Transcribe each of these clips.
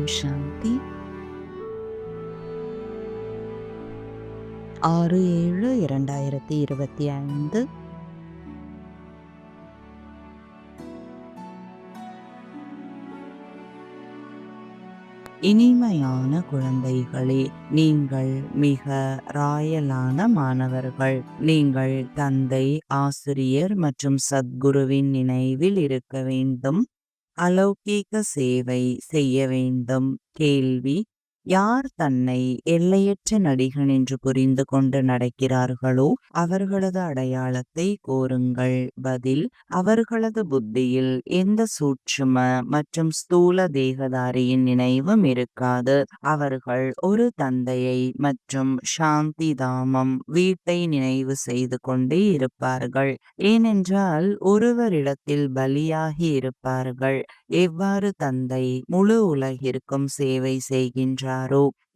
ஓம் சாந்தி ஆறு ஏழு இரண்டாயிரத்தி இருபத்தி ஐந்து இனிமையான குழந்தைகளே நீங்கள் மிக ராயலான மாணவர்கள் நீங்கள் தந்தை ஆசிரியர் மற்றும் சத்குருவின் நினைவில் இருக்க வேண்டும் அலௌகீக சேவை செய்ய வேண்டும் கேள்வி. யார் தன்னை எல்லையற்ற நடிகன் என்று புரிந்து கொண்டு நடக்கிறார்களோ அவர்களது அடையாளத்தை கோருங்கள். பதில் அவர்களது புத்தியில் எந்த சூட்சும மற்றும் ஸ்தூல தேகதாரியின் நினைவும் இருக்காது. அவர்கள் ஒரு தந்தையை மற்றும் சாந்தி தாமம் வீட்டை நினைவு செய்து கொண்டே இருப்பார்கள். ஏனென்றால் ஒருவரிடத்தில் பலியாகி இருப்பார்கள். எவ்வாறு தந்தை முழு உலகிற்கும் சேவை செய்கின்றாரோ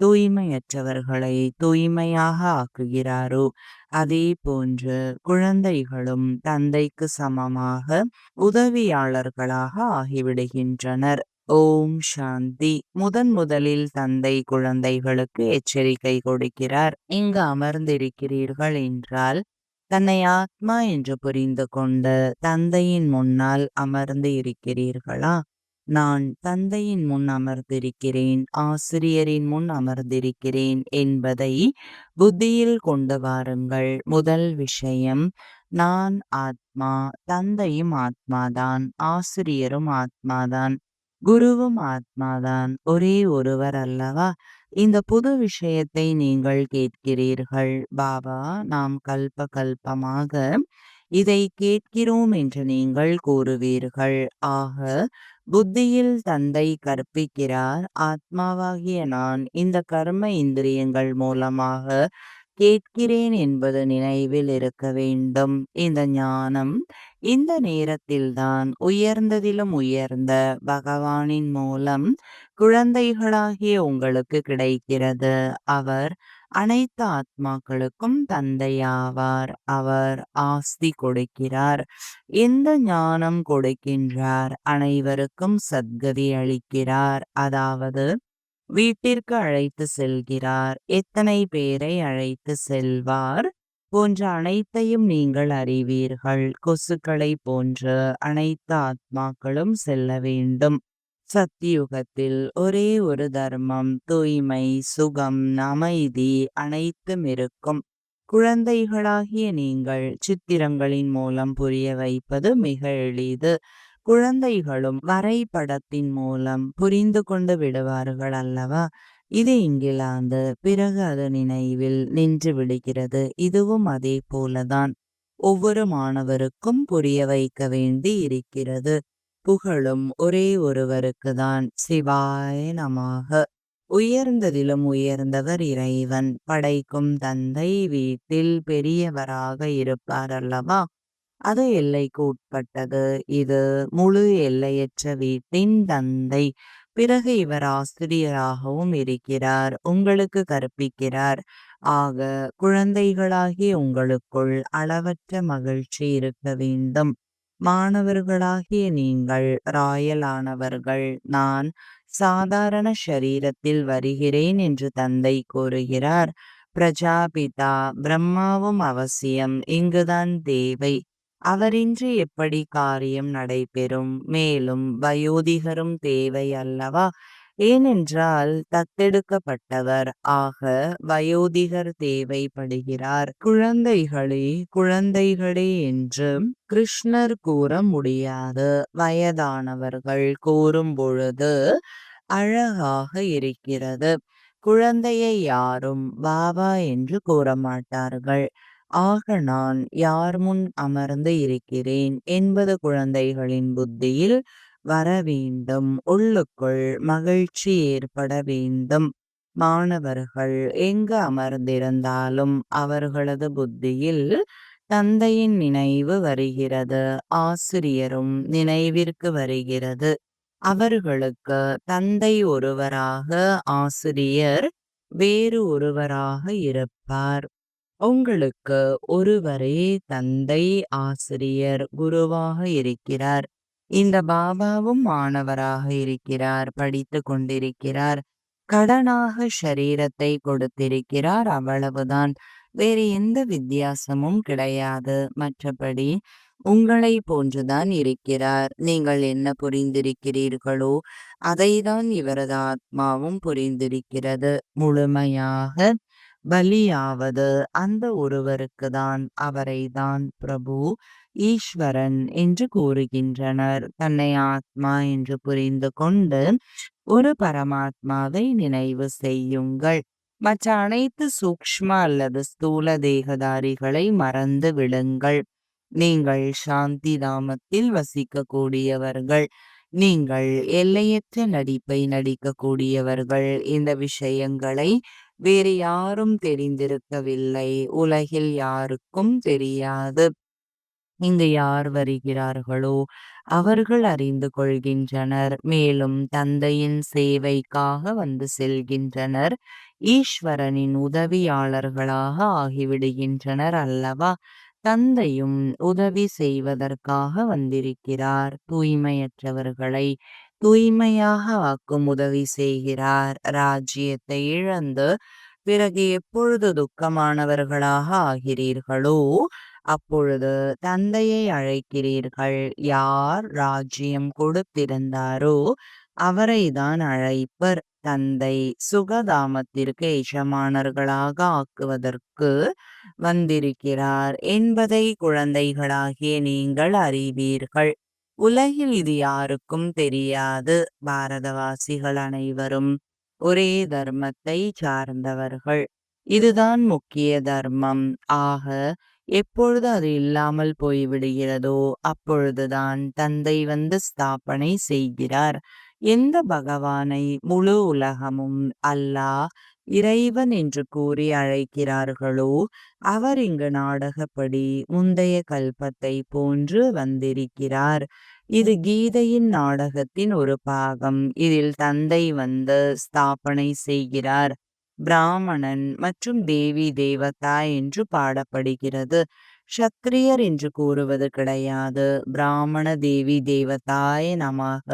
தூய்மையற்றவர்களை தூய்மையாக ஆக்குகிறாரோ? அதே போன்று குழந்தைகளும் தந்தைக்கு சமமாக உதவியாளர்களாக ஆகிவிடுகின்றனர். ஓம் சாந்தி. முதன் முதலில் தந்தை குழந்தைகளுக்கு எச்சரிக்கை கொடுக்கிறார். இங்கு அமர்ந்திருக்கிறீர்கள் என்றால் தன்னை ஆத்மா என்று புரிந்து கொண்டு தந்தையின் முன்னால் அமர்ந்து இருக்கிறீர்களா? நான் தந்தையின் முன் அமர்ந்திருக்கிறேன் ஆசிரியரின் முன் அமர்ந்திருக்கிறேன் என்பதை புத்தியில் கொண்டு வாருங்கள். முதல் விஷயம் நான் ஆத்மா தந்தையும் ஆத்மாதான் ஆசிரியரும் ஆத்மாதான் குருவும் ஆத்மாதான் ஒரே ஒருவர் அல்லவா? இந்த புது விஷயத்தை நீங்கள் கேட்கிறீர்கள். பாபா நாம் கல்ப கல்பமாக இதை கேட்கிறோம் என்று நீங்கள் கூறுவீர்கள். ஆக புத்தியில் தந்தை கற்பிக்கிறார். ஆத்மாவாகிய நான் இந்த கர்ம இந்திரியங்கள் மூலமாக கேட்கிறேன் என்பது நினைவில் இருக்க வேண்டும். இந்த ஞானம் இந்த நேரத்தில்தான் உயர்ந்ததிலும் உயர்ந்த பகவானின் மூலம் குழந்தைகளாகிய உங்களுக்கு கிடைக்கிறது. அவர் அனைத்து ஆத்மாக்களுக்கும் தந்தையாவார். அவர் ஆஸ்தி கொடுக்கிறார். எந்த ஞானம் கொடுக்கின்றார்? அனைவருக்கும் சத்கதி அளிக்கிறார். அதாவது வீட்டிற்கு அழைத்து செல்கிறார். எத்தனை பேரை அழைத்து செல்வார்? போன்ற அனைத்தையும் நீங்கள் அறிவீர்கள். கொசுக்களை போன்று அனைத்து ஆத்மாக்களும் செல்ல வேண்டும். சத்தியுகத்தில் ஒரே ஒரு தர்மம் தூய்மை சுகம் அமைதி அனைத்தும் இருக்கும். குழந்தைகளாகிய நீங்கள் சித்திரங்களின் மூலம் புரிய வைப்பது மிக எளிது. குழந்தைகளும் வரைபடத்தின் மூலம் புரிந்து கொண்டு விடுவார்கள் அல்லவா? இது இங்கிலாந்து பிறகு அது நினைவில் நின்று விடுகிறது. இதுவும் அதே போலதான். ஒவ்வொரு மாணவருக்கும் புரிய வைக்க வேண்டி இருக்கிறது. புகழும் ஒரே ஒருவருக்குதான். சிவாய நமாக. உயர்ந்ததிலும் உயர்ந்தவர் இறைவன். படைக்கும் தந்தை வீட்டில் பெரியவராக இருப்பார் அல்லவா? அது எல்லைக்கு உட்பட்டது. இது முழு எல்லையற்ற வீட்டின் தந்தை. பிறகு இவர் ஆசிரியராகவும் இருக்கிறார். உங்களுக்கு கற்பிக்கிறார். ஆக குழந்தைகளாகிய உங்களுக்குள் அளவற்ற மகிழ்ச்சி இருக்க வேண்டும். மாணவர்களாகிய நீங்கள் ராயலானவர்கள் நான் சாதாரண ஷரீரத்தில் வருகிறேன் என்று தந்தை கூறுகிறார். பிரஜாபிதா பிரம்மாவும் அவசியம் இங்குதான் தேவை. அவரின்றி எப்படி காரியம் நடைபெறும்? மேலும் வயோதிகரும் தேவை அல்லவா? ஏனென்றால் தத்தெடுக்கப்பட்டவர் ஆக வயோதிகர் தேவைப்படுகிறார். குழந்தைகளே குழந்தைகளே என்று கிருஷ்ணர் கூற முடியாது. வயதானவர்கள் கூறும் பொழுது அழகாக இருக்கிறது. குழந்தையை யாரும் பாபா என்று கூற மாட்டார்கள். ஆக நான் யார் முன் அமர்ந்து இருக்கிறேன்? என்பது குழந்தைகளின் புத்தியில் வர வேண்டும். உள்ளுக்குள் மகிழ்ச்சி ஏற்பட வேண்டும். மாணவர்கள் எங்கு அமர்ந்திருந்தாலும் அவர்களது புத்தியில் தந்தையின் நினைவு வருகிறது. ஆசிரியரும் நினைவிற்கு வருகிறது. அவர்களுக்கு தந்தை ஒருவராக ஆசிரியர் வேறு ஒருவராக இருப்பார். உங்களுக்கு ஒருவரே தந்தை ஆசிரியர் குருவாக இருக்கிறார். இந்த பாபாவும் மாணவராக இருக்கிறார் படித்து கொண்டிருக்கிறார் கடனாக ஷரீரத்தை கொடுத்திருக்கிறார். அவ்வளவுதான். வேறு எந்த வித்தியாசமும் கிடையாது. மற்றபடி உங்களை போன்றுதான் இருக்கிறார். நீங்கள் என்ன புரிந்திருக்கிறீர்களோ அதைதான் இவரது ஆத்மாவும் புரிந்திருக்கிறது. முழுமையாக பலியாவது அந்த ஒருவருக்கு தான் அவரைதான் பிரபு ஈஸ்வரன் என்று கூறுகின்றனர். தன்னை ஆத்மா என்று புரிந்து கொண்டு ஒரு பரமாத்மாவை நினைவு செய்யுங்கள். மற்ற அனைத்து சூக்ஷ்ம அல்லது ஸ்தூல தேகதாரிகளை மறந்து விடுங்கள் நீங்கள் சாந்தி தாமத்தில் வசிக்கக்கூடியவர்கள். நீங்கள் எல்லையற்ற நடிப்பை நடிக்கக்கூடியவர்கள். இந்த விஷயங்களை வேறு யாரும் தெரிந்திருக்கவில்லை. உலகில் யாருக்கும் தெரியாது. இங்கு யார் வருகிறார்களோ அவர்கள் அறிந்து கொள்கின்றனர். மேலும் தந்தையின் சேவைக்காக வந்து செல்கின்றனர். ஈஸ்வரனின் உதவியாளர்களாக ஆகிவிடுகின்றனர் அல்லவா? தந்தையும் உதவி செய்வதற்காக வந்திருக்கிறார். தூய்மையற்றவர்களை தூய்மையாக ஆக்கும் உதவி செய்கிறார். ராஜ்யத்தை இழந்து பிறகு எப்பொழுது துக்கமானவர்களாக ஆகிறீர்களோ அப்பொழுது தந்தையை அழைக்கிறீர்கள். யார் ராஜ்யம் கொடுத்திருந்தாரோ அவரைதான் அழைப்பர். தந்தை சுகதாமத்திற்கு எஜமானர்களாக ஆக்குவதற்கு வந்திருக்கிறார். என்பதை குழந்தைகளாகிய நீங்கள் அறிவீர்கள். உலகில் இது யாருக்கும் தெரியாது. பாரதவாசிகள் அனைவரும் ஒரே தர்மத்தை சார்ந்தவர்கள். இதுதான் முக்கிய தர்மம். ஆக எப்பொழுது அது இல்லாமல் போய்விடுகிறதோ அப்பொழுதுதான் தந்தை வந்து ஸ்தாபனை செய்கிறார். எந்த பகவானை முழு உலகமும் அல்லாஹ் இறைவன் என்று கூறி அழைக்கிறார்களோ அவர் இங்கு நாடகப்படி முந்தைய கல்பத்தை போன்று வந்திருக்கிறார். இது கீதையின் நாடகத்தின் ஒரு பாகம். இதில் தந்தை வந்து ஸ்தாபனை செய்கிறார். பிராமணன் மற்றும் தேவி தேவதா என்று பாடப்படுகிறது. சத்திரியர் என்று கூறுவது கிடையாது. பிராமண தேவி தேவதாய நமாக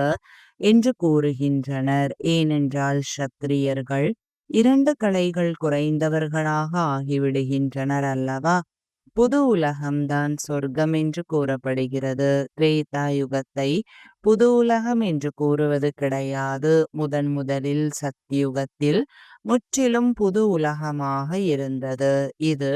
என்று கூறுகின்றனர். ஏனென்றால் சத்திரியர்கள் இரண்டு கலைகள் குறைந்தவர்களாக ஆகிவிடுகின்றனர் அல்லவா? புது உலகம்தான் சொர்க்கம் என்று கூறப்படுகிறது. திரேதா யுகத்தை புது உலகம் என்று கூறுவது கிடையாது. முதன் முதலில் சத்தியுகத்தில் முற்றிலும் புது உலகமாக இருந்தது. இது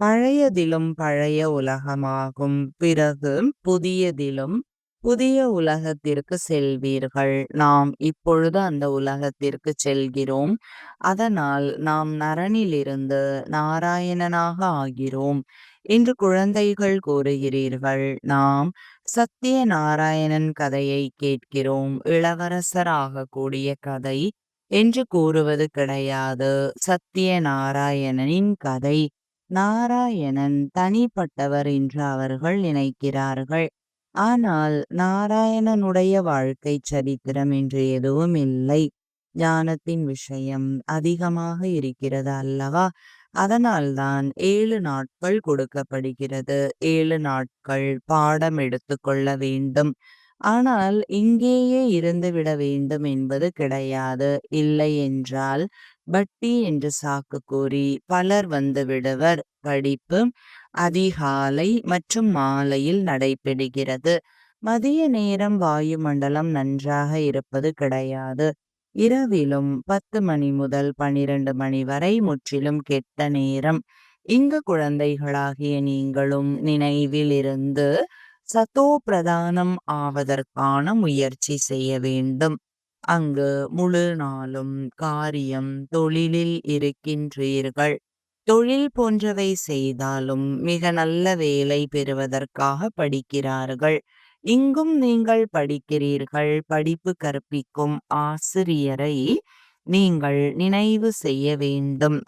பழையதிலும் பழைய உலகமாகும். பிறகு புதியதிலும் புதிய உலகத்திற்கு செல்வீர்கள். நாம் இப்பொழுது அந்த உலகத்திற்கு செல்கிறோம். அதனால் நாம் நரனிலிருந்து நாராயணனாக ஆகிறோம் என்று குழந்தைகள் கூறுகிறீர்கள். நாம் சத்திய நாராயணன் கதையை கேட்கிறோம். இளவரசர் ஆகக்கூடிய கதை என்று கூறுவது கிடையாது. சத்திய நாராயணனின் கதை. நாராயணன் தனிப்பட்டவர் என்று அவர்கள் நினைக்கிறார்கள். ஆனால் நாராயணனுடைய வாழ்க்கை சரித்திரம் என்று எதுவும் இல்லை. ஞானத்தின் விஷயம் அதிகமாக இருக்கிறது அல்லவா? அதனால்தான் ஏழு நாட்கள் கொடுக்கப்படுகிறது. ஏழு நாட்கள் பாடம் எடுத்துக்கொள்ள வேண்டும். ஆனால் இங்கேயே இருந்துவிட வேண்டும் என்பது கிடையாது. இல்லை என்றால் பட்டி என்று சாக்கு கூறி பலர் வந்து விடுவர். படிப்பு அதிகாலை மற்றும் மாலையில் நடைபெறுகிறது. மதிய நேரம் வாயுமண்டலம் நன்றாக இருப்பது கிடையாது. இரவிலும் பத்து மணி முதல் பனிரெண்டு மணி வரை முற்றிலும் கெட்ட நேரம். இங்கு குழந்தைகளாகிய நீங்களும் நினைவில் இருந்து சத்தோ பிரதானம் ஆவதற்கான முயற்சி செய்ய வேண்டும். அங்கு முழு நாளும் காரியம் தொழிலில் இருக்கின்றீர்கள். தொழில் போன்றவை செய்தாலும் மிக நல்ல வேலை பெறுவதற்காக படிக்கிறார்கள். இங்கும் நீங்கள் படிக்கிறீர்கள். படிப்பு கற்பிக்கும் ஆசிரியரை நீங்கள் நினைவு செய்ய வேண்டும்.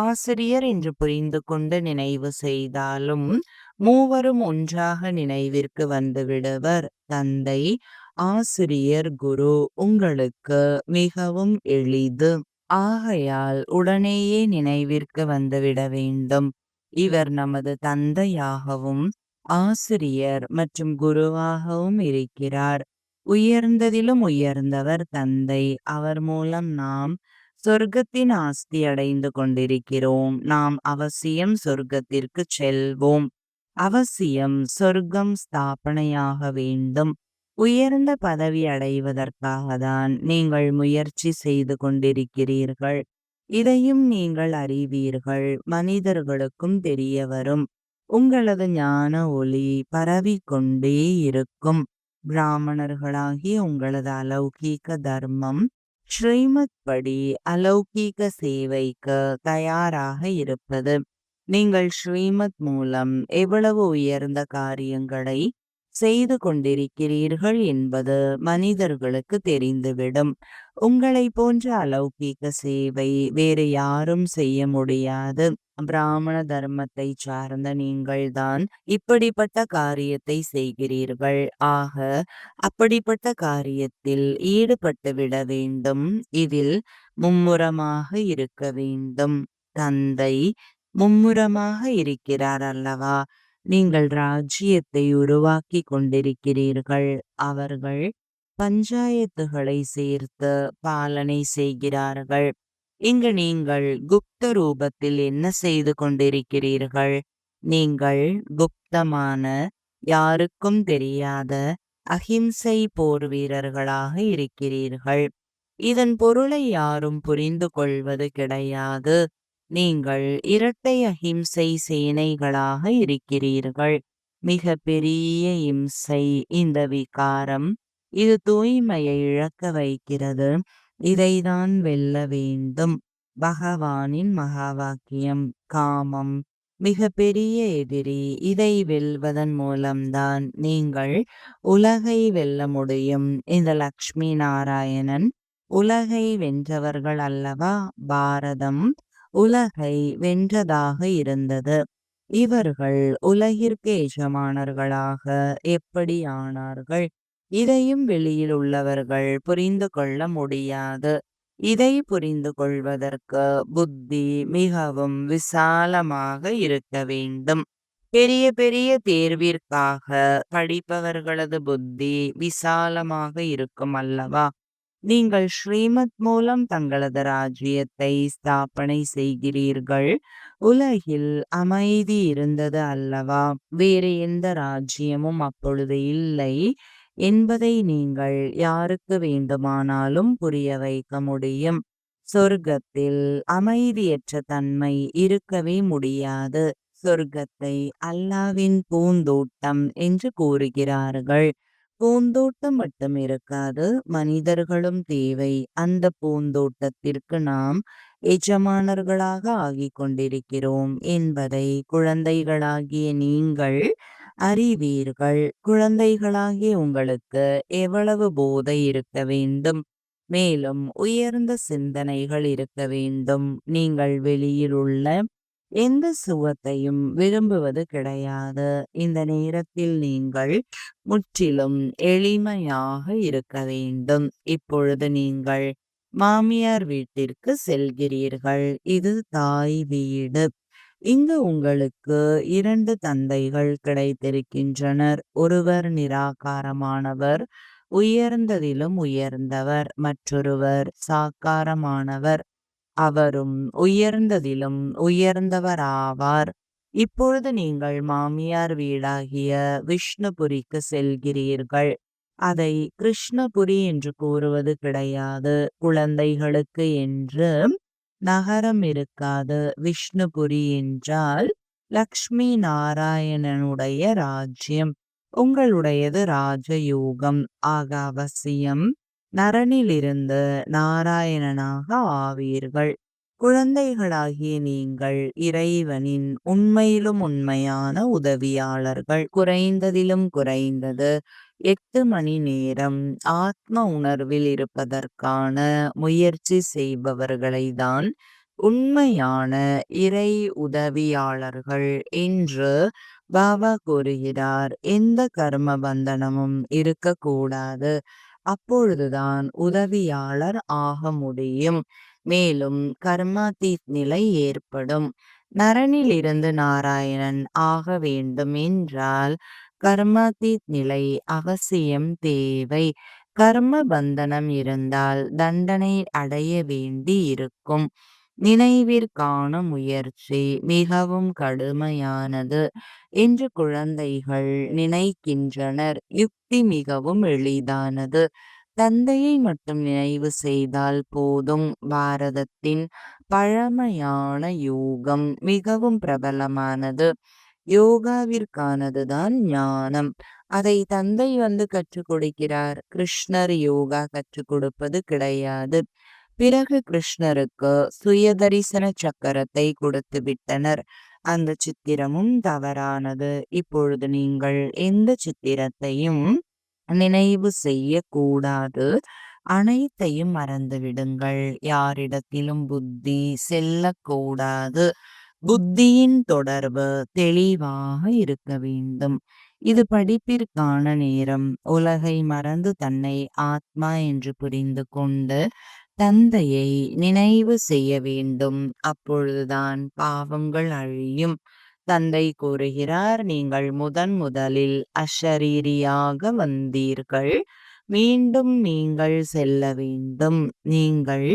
ஆசிரியர் என்று புரிந்து கொண்டு நினைவு செய்தாலும் மூவரும் ஒன்றாக நினைவிற்கு வந்துவிடுவர் தந்தை ஆசிரியர் குரு உங்களுக்கு மிகவும் எளிது. ஆகையால் உடனேயே நினைவிற்கு வந்துவிட வேண்டும். இவர் நமது தந்தையாகவும் ஆசிரியர் மற்றும் குருவாகவும் இருக்கிறார். உயர்ந்ததிலும் உயர்ந்தவர் தந்தை. அவர் மூலம் நாம் சொர்க்கத்தின் ஆஸ்தி அடைந்து கொண்டிருக்கிறோம். நாம் அவசியம் சொர்க்கத்திற்கு செல்வோம். அவசியம் சொர்க்கம் ஸ்தாபனையாக வேண்டும். உயர்ந்த பதவி அடைவதற்காக தான் நீங்கள் முயற்சி செய்து கொண்டிருக்கிறீர்கள். இதையும் நீங்கள் அறிவீர்கள். மனிதர்களுக்கும் தெரிய வரும். உங்களது ஞான ஒளி பரவிக்கொண்டே இருக்கும். பிராமணர்களாகிய உங்களது அலௌகீக தர்மம் ஸ்ரீமத் படி அலௌகீக சேவைக்கு தயாராக இருப்பது. நீங்கள் ஸ்ரீமத் மூலம் எவ்வளவு உயர்ந்த காரியங்களை செய்து கொண்டிருக்கிறீர்கள் என்பது மனிதர்களுக்கு தெரிந்துவிடும். உங்களை போன்ற அலௌகீக சேவை வேறு யாரும் செய்ய முடியாது. பிராமண தர்மத்தை சார்ந்த நீங்கள்தான் இப்படிப்பட்ட காரியத்தை செய்கிறீர்கள். ஆக அப்படிப்பட்ட காரியத்தில் ஈடுபட்டு விட வேண்டும். இதில் மும்முரமாக இருக்க வேண்டும். தந்தை மும்முரமாக இருக்கிறார் அல்லவா? நீங்கள் ராஜ்யத்தை உருவாக்கி கொண்டிருக்கிறீர்கள். அவர்கள் பஞ்சாயத்துகளை சேர்த்து பாலனை செய்கிறார்கள். இங்கு நீங்கள் குப்த ரூபத்தில் என்ன செய்து கொண்டிருக்கிறீர்கள்? நீங்கள் குப்தமான யாருக்கும் தெரியாத அஹிம்சை போர் வீரர்களாக இருக்கிறீர்கள். இதன் பொருளை யாரும் புரிந்து கொள்வது கிடையாது. நீங்கள் இரட்டை அஹிம்சை சேனைகளாக இருக்கிறீர்கள். மிக பெரிய இம்சை இந்த விகாரம் இது தூய்மையை இழக்க வைக்கிறது. இதைதான் வெல்ல வேண்டும். பகவானின் மகா வாக்கியம் காமம் மிக பெரிய எதிரி இதை வெல்வதன் மூலம்தான் நீங்கள் உலகை வெல்ல முடியும். இந்த லக்ஷ்மி நாராயணன் உலகை வென்றவர்கள் அல்லவா? பாரதம் உலகை வென்றதாக இருந்தது. இவர்கள் உலகிற்கு எஜமானர்களாக எப்படி ஆனார்கள் இதையும் வெளியில் உள்ளவர்கள் புரிந்து கொள்ள முடியாது. இதை புரிந்து கொள்வதற்கு புத்தி மிகவும் விசாலமாக இருக்க வேண்டும். பெரிய பெரிய தேர்விற்காக படிப்பவர்களது புத்தி விசாலமாக இருக்கும் அல்லவா? நீங்கள் ஸ்ரீமத் மூலம் தங்களது ராஜ்யத்தை ஸ்தாபனை செய்கிறீர்கள். உலகில் அமைதி இருந்தது அல்லவா? வேறு எந்த ராஜ்யமும் அப்பொழுது இல்லை. என்பதை நீங்கள் யாருக்கு வேண்டுமானாலும் புரிய வைக்க முடியும். சொர்க்கத்தில் அமைதியற்ற தன்மை இருக்கவே முடியாது. சொர்க்கத்தை அல்லாவின் பூந்தோட்டம் என்று கூறுகிறார்கள். பூந்தோட்டம் மட்டும் இருக்காது. மனிதர்களும் தேவை. அந்த பூந்தோட்டத்திற்கு நாம் எஜமானர்களாக ஆகிக் கொண்டிருக்கிறோம் என்பதை குழந்தைகளாகிய நீங்கள் அறிவீர்கள். குழந்தைகளாகிய உங்களுக்கு எவ்வளவு போதை இருக்க வேண்டும்? மேலும் உயர்ந்த சிந்தனைகள் இருக்க வேண்டும். நீங்கள் வெளியில் உள்ள எந்த சுகத்தையும் விரும்புவது கிடையாது. இந்த நேரத்தில் நீங்கள் முற்றிலும் எளிமையாக இருக்க வேண்டும். இப்பொழுது நீங்கள் மாமியார் வீட்டிற்கு செல்கிறீர்கள். இது தாய் வீடு. இங்கு உங்களுக்கு இரண்டு தந்தைகள் கிடைத்திருக்கின்றனர். ஒருவர் நிராகாரமானவர் உயர்ந்ததிலும் உயர்ந்தவர். மற்றொருவர் சாக்காரமானவர். அவரும் உயர்ந்ததிலும் உயர்ந்தவராவார். இப்பொழுது நீங்கள் மாமியார் வீடாகிய விஷ்ணுபுரிக்கு செல்கிறீர்கள். அதை கிருஷ்ணபுரி என்று கூறுவது கிடையாது. குழந்தைகளுக்கு என்று நகரம் இருக்காது. விஷ்ணுபுரி என்றால் லக்ஷ்மி நாராயணனுடைய ராஜ்யம். உங்களுடையது ராஜயோகம் ஆக அவசியம் நரனிலிருந்து நாராயணனாக ஆவீர்கள். குழந்தைகளாகிய நீங்கள் இறைவனின் உண்மையிலும் உண்மையான உதவியாளர்கள். குறைந்ததிலும் குறைந்தது எட்டு மணி நேரம் ஆத்ம உணர்வில் இருப்பதற்கான முயற்சி செய்பவர்களை தான் உண்மையான இறை உதவியாளர்கள் என்று பாபா கூறுகிறார். எந்த கர்ம பந்தனமும் இருக்கக்கூடாது. அப்பொழுதுதான் உதவியாளர் ஆக முடியும். மேலும் கர்மாதீத் நிலை ஏற்படும். நரனிலிருந்து நாராயணன் ஆக வேண்டும் என்றால் கர்மாதீத் நிலை அவசியம் தேவை. கர்ம பந்தனம் இருந்தால் தண்டனை அடைய வேண்டி இருக்கும். நினைவிற்கான முயற்சி மிகவும் கடுமையானது என்று குழந்தைகள் நினைக்கின்றனர். யுக்தி மிகவும் எளிதானது. தந்தையை மட்டும் நினைவு செய்தால் போதும். பாரதத்தின் பழமையான யோகம் மிகவும் பிரபலமானது. யோகாவிற்கானதுதான் ஞானம். அதை தந்தை வந்து கற்றுக் கொடுக்கிறார். கிருஷ்ணர் யோகா கற்றுக் கொடுப்பது கிடையாது. பிறகு கிருஷ்ணருக்கு சுயதரிசன சக்கரத்தை கொடுத்து விட்டனர். அந்த சித்திரமும் தவறானது. இப்பொழுது நீங்கள் எந்த சித்திரத்தையும் நினைவு செய்யக்கூடாது. அனைத்தையும் மறந்து விடுங்கள். யாரிடத்திலும் புத்தி செல்லக்கூடாது. புத்தியின் தொடர்பு தெளிவாக இருக்க வேண்டும். இது படிப்பிற்கான நேரம். உலகை மறந்து தன்னை ஆத்மா என்று புரிந்து கொண்டு தந்தையை நினைவு செய்ய வேண்டும். அப்பொழுதுதான் பாவங்கள் அழியும். தந்தை கூறுகிறார் நீங்கள் முதன் முதலில் அஷரீரியாக வந்தீர்கள். மீண்டும் நீங்கள் செல்ல வேண்டும். நீங்கள்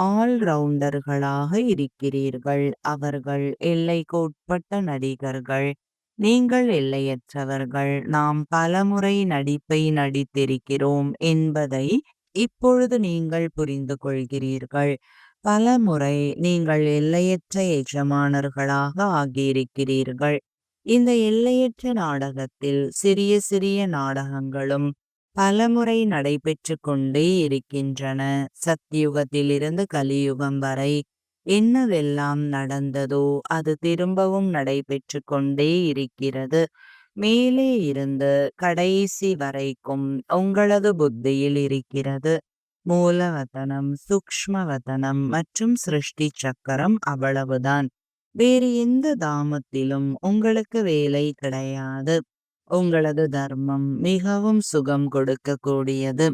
ஆல்ரவுண்டர்களாக இருக்கிறீர்கள். அவர்கள் எல்லைக்குட்பட்ட நடிகர்கள். நீங்கள் எல்லையற்றவர்கள். நாம் பலமுறை நடிப்பை நடித்திருக்கிறோம் என்பதை இப்பொழுது நீங்கள் புரிந்து கொள்கிறீர்கள். பல முறை நீங்கள் எல்லையற்ற எஜமானர்களாக ஆகியிருக்கிறீர்கள். இந்த எல்லையற்ற நாடகத்தில் சிறிய சிறிய நாடகங்களும் பலமுறை நடைபெற்று கொண்டே இருக்கின்றன. சத்தியுகத்திலிருந்து கலியுகம் வரை என்னவெல்லாம் நடந்ததோ அது திரும்பவும் நடைபெற்று கொண்டே இருக்கிறது. மேலே இருந்து கடைசி வரைக்கும் உங்களது புத்தியில் இருக்கிறது. மூலவதனம் சூக்ஷ்மவதனம் மற்றும் சிருஷ்டி சக்கரம் அவ்வளவுதான். வேறு எந்த தாமத்திலும் உங்களுக்கு வேலை கிடையாது. உங்களது தர்மம் மிகவும் சுகம் கொடுக்கக்கூடியது.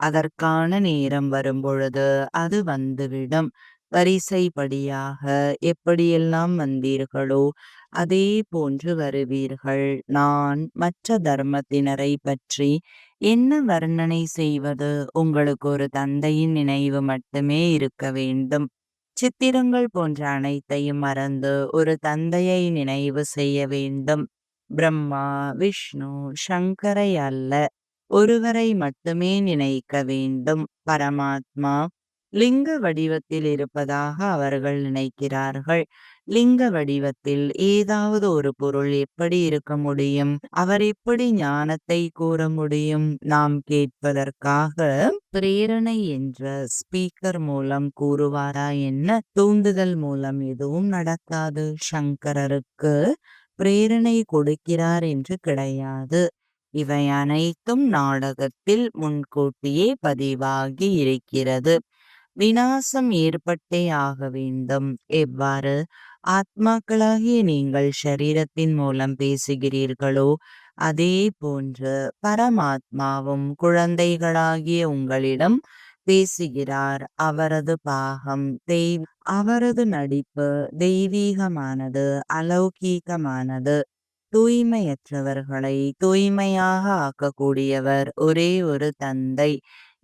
அதற்கான நேரம் வரும்பொழுது அது வந்துவிடும். வரிசைப்படியாக எப்படியெல்லாம் வந்தீர்களோ அதே போன்று வருவீர்கள். நான் மற்ற தர்மத்தினரை பற்றி என்ன வர்ணனை செய்வது? உங்களுக்கு ஒரு தந்தையின் நினைவு மட்டுமே இருக்க வேண்டும். சித்திரங்கள் போன்ற அனைத்தையும் மறந்து ஒரு தந்தையை நினைவு செய்ய வேண்டும். பிரம்மா விஷ்ணு சங்கரை அல்ல ஒருவரை மட்டுமே நினைக்க வேண்டும். பரமாத்மா லிங்க வடிவத்தில் இருப்பதாக அவர்கள் நினைக்கிறார்கள். லிங்க வடிவத்தில் ஏதாவது ஒரு பொருள் எப்படி இருக்க முடியும்? அவர் எப்படி ஞானத்தை கூற முடியும்? நாம் கேட்பதற்காக பிரேரணை என்ற ஸ்பீக்கர் மூலம் கூறுவாரா? என்ன? தூண்டுதல் மூலம் எதுவும் நடக்காது. சங்கரருக்கு பிரேரணை கொடுக்கிறார் என்று கிடையாது. இவை அனைத்தும் நாடகத்தில் முன்கூட்டியே பதிவாகி இருக்கிறது. வினாசம் ஏற்பட்டே ஆக வேண்டும். எவ்வாறு? ஆத்மாக்களாகிய நீங்கள் சரீரத்தின் மூலம் பேசுகிறீர்களோ அதே போன்று பரமாத்மாவும் குழந்தைகளாகிய உங்களிடம் பேசுகிறார். அவரது பாகம் தெய்வ அவரது நடிப்பு தெய்வீகமானது அலௌகீகமானது. தூய்மையற்றவர்களை தூய்மையாக ஆக்கக்கூடியவர் ஒரே ஒரு தந்தை.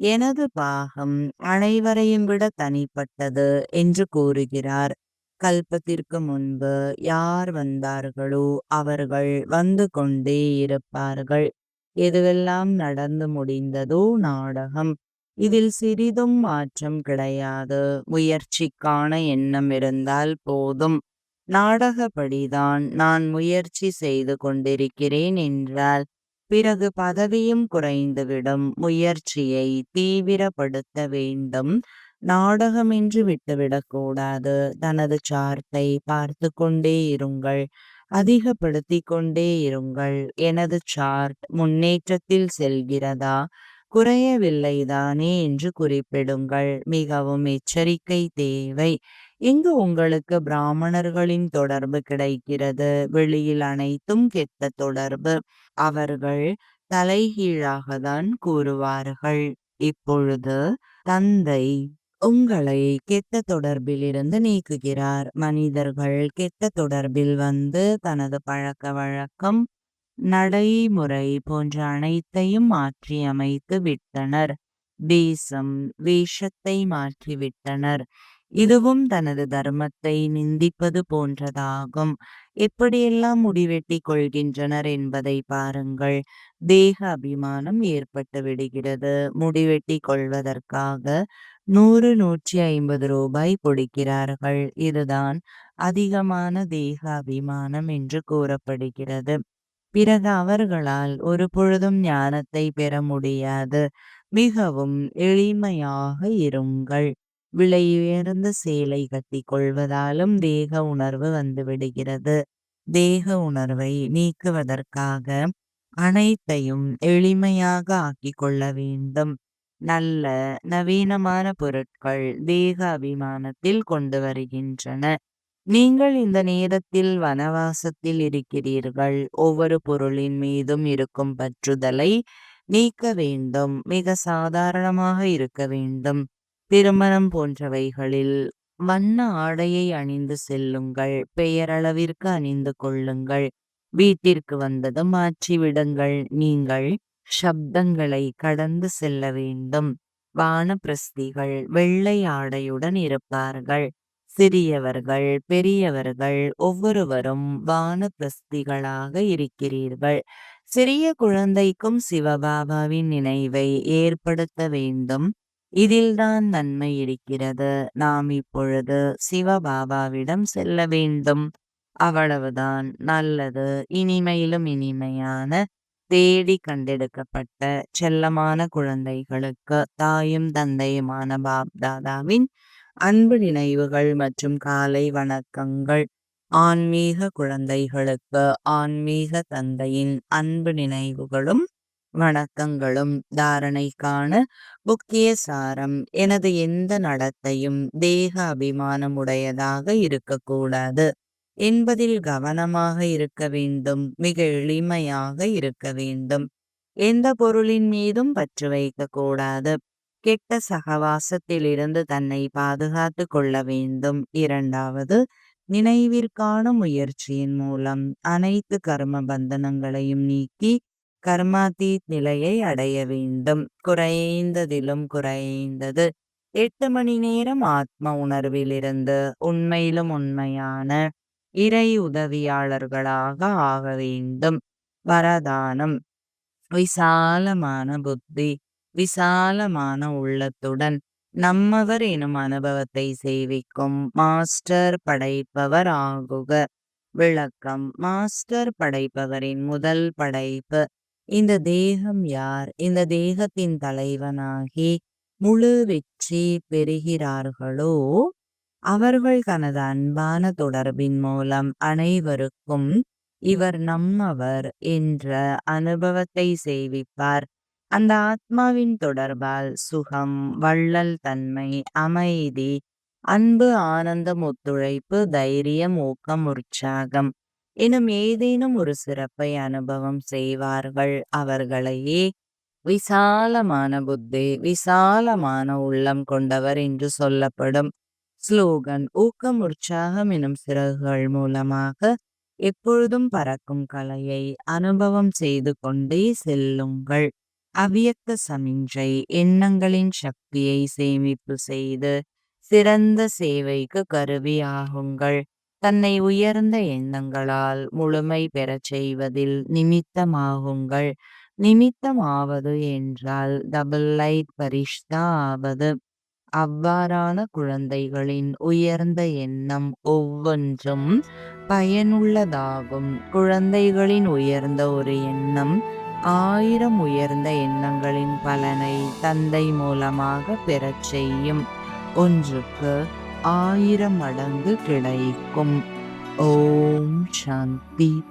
எனது பாகம் அனைவரையும் விட தனிப்பட்டது என்று கூறுகிறார். கல்பத்திற்கு முன்பு யார் வந்தார்களோ அவர்கள் வந்து கொண்டே இருப்பார்கள். எதுவெல்லாம் நடந்து முடிந்ததோ நாடகம். இதில் சிறிதும் மாற்றம் கிடையாது. முயற்சிக்கான எண்ணம் இருந்தால் போதும். நாடகப்படிதான் நான் முயற்சி செய்து கொண்டிருக்கிறேன் என்றால் பிறகு பதவியும் குறைந்துவிடும். முயற்சியை தீவிரப்படுத்த வேண்டும். நாடகமின்றி விட்டுவிடக்கூடாது. தனது சார்ட்டை பார்த்து கொண்டே இருங்கள். அதிகப்படுத்தி கொண்டே இருங்கள். எனது சார்ட் முன்னேற்றத்தில் செல்கிறதா? குறையவில்லைதானே என்று குறிப்பிடுங்கள். மிகவும் எச்சரிக்கை தேவை. இங்கு உங்களுக்கு பிராமணர்களின் தொடர்பு கிடைக்கிறது வெளியில் அனைத்தும் கெட்ட தொடர்பு அவர்கள் தலைகீழாக தான் கூறுவார்கள் இப்பொழுது தந்தை உங்களை கெட்ட தொடர்பில் இருந்து நீக்குகிறார். மனிதர்கள் கெட்ட தொடர்பில் வந்து தனது பழக்க வழக்கம், நடைமுறை போன்ற அனைத்தையும் மாற்றியமைத்து விட்டனர். தேசம், வேஷத்தை மாற்றிவிட்டனர். இதுவும் தனது தர்மத்தை நிந்திப்பது போன்றதாகும். எப்படியெல்லாம் முடிவெட்டி கொள்கின்றனர் என்பதை பாருங்கள். தேக அபிமானம் ஏற்பட்டு விடுகிறது. முடிவெட்டி கொள்வதற்காக நூறு நூற்றி ஐம்பது ரூபாய் கொடுக்கிறார்கள். இதுதான் அதிகமான தேக அபிமானம் என்று கூறப்படுகிறது. பிறகு அவர்களால் ஒரு பொழுதும் ஞானத்தை பெற முடியாது. மிகவும் எளிமையாக இருங்கள். விலையுயர்ந்த சேலை கட்டி கொள்வதாலும் தேக உணர்வு வந்துவிடுகிறது. தேக உணர்வை நீக்குவதற்காக அனைத்தையும் எளிமையாக ஆக்கிக் கொள்ள வேண்டும். நல்ல நவீனமான பொருட்கள் தேக அபிமானத்தில் கொண்டு வருகின்றன. நீங்கள் இந்த நேரத்தில் வனவாசத்தில் இருக்கிறீர்கள். ஒவ்வொரு பொருளின் மீதும் இருக்கும் பற்றுதலை நீக்க வேண்டும். மிக சாதாரணமாக இருக்க வேண்டும். திருமணம் போன்றவைகளில் வண்ண ஆடையை அணிந்து செல்லுங்கள். பெயரளவிற்கு அணிந்து கொள்ளுங்கள். வீட்டிற்கு வந்ததும் மாற்றிவிடுங்கள். நீங்கள் சப்தங்களை கடந்து செல்ல வேண்டும். வானப்பிரஸ்திகள் வெள்ளை ஆடையுடன் இருப்பார்கள். சிறியவர்கள் பெரியவர்கள் ஒவ்வொருவரும் வானப்பிரஸ்திகளாக இருக்கிறீர்கள். சிறிய குழந்தைக்கும் சிவபாபாவின் நினைவை ஏற்படுத்த வேண்டும். இதில்தான் நன்மை இருக்கிறது. நாம் இப்பொழுது சிவபாபாவிடம் செல்ல வேண்டும். அவ்வளவுதான் நல்லது. இனிமையிலும் இனிமையான தேடி கண்டெடுக்கப்பட்ட செல்லமான குழந்தைகளுக்கு தாயும் தந்தையுமான பாப்தாதாவின் அன்பு நினைவுகள் மற்றும் காலை வணக்கங்கள். ஆன்மீக குழந்தைகளுக்கு ஆன்மீக தந்தையின் அன்பு நினைவுகளும் வணக்கங்களும் தாரணைக்கான முக்கிய சாரம் எனது எந்த நடத்தையும் தேக அபிமானமுடையதாக இருக்கக்கூடாது என்பதில் கவனமாக இருக்க வேண்டும். மிக எளிமையாக இருக்க வேண்டும். எந்த பொருளின் மீதும் பற்று வைக்கக்கூடாது. கெட்ட சகவாசத்திலிருந்து தன்னை பாதுகாத்து கொள்ள வேண்டும். இரண்டாவது நினைவிற்கான முயற்சியின் மூலம் அனைத்து கர்ம பந்தனங்களையும் நீக்கி கர்மாதீத் நிலையை அடைய வேண்டும். குறைந்ததிலும் குறைந்தது எட்டு மணி நேரம் ஆத்ம உணர்விலிருந்து உண்மையிலும் உண்மையான இறை உதவியாளர்களாக ஆக வேண்டும். வரதானம் விசாலமான புத்தி விசாலமான உள்ளத்துடன் நம்மவர் எனும் அனுபவத்தை சேவிக்கும் மாஸ்டர் படைப்பவர் ஆகுக. விளக்கம் மாஸ்டர் படைப்பவரின் முதல் படைப்பு இந்த தேகம் யார்? இந்த தேகத்தின் தலைவனாகி முழு வெற்றி பெறுகிறார்களோ அவர்கள் தனது அன்பான தொடர்பின் மூலம் அனைவருக்கும் இவர் நம்மவர் என்ற அனுபவத்தை செய்விப்பார். அந்த ஆத்மாவின் தொடர்பால் சுகம், வள்ளல் தன்மை, அமைதி, அன்பு, ஆனந்தம், ஒத்துழைப்பு, தைரியம், ஊக்கம், உற்சாகம் எனும் ஏதேனும் ஒரு சிறப்பை அனுபவம் செய்வார்கள். அவர்களையே விசாலமான புத்தி, விசாலமான உள்ளம் கொண்டவர் என்று சொல்லப்படும். ஸ்லோகன் ஊக்கம் உற்சாகம் எனும் சிறகுகள் மூலமாக எப்பொழுதும் பறக்கும் கலையை அனுபவம் செய்து கொண்டே செல்லுங்கள். அவ்வியக்த சமிஞ்சை எண்ணங்களின் சக்தியை சேமிப்பு செய்து சிறந்த சேவைக்கு கருவியாகுங்கள். தன்னை உயர்ந்த எண்ணங்களால் முழுமை பெறச் செய்வதில் நிமித்தமாகுங்கள். நிமித்தமாவது என்றால் டபுள் லைட் பரிஷ்தா ஆவது. அவ்வாறான குழந்தைகளின் உயர்ந்த எண்ணம் ஒவ்வொன்றும் பயனுள்ளதாகும். குழந்தைகளின் உயர்ந்த ஒரு எண்ணம் ஆயிரம் உயர்ந்த எண்ணங்களின் பலனை தந்தை மூலமாக பெறச் செய்யும். ஒன்றுக்கு ஆயிரம் மடங்கு கிடைக்கும். ஓம் சாந்தி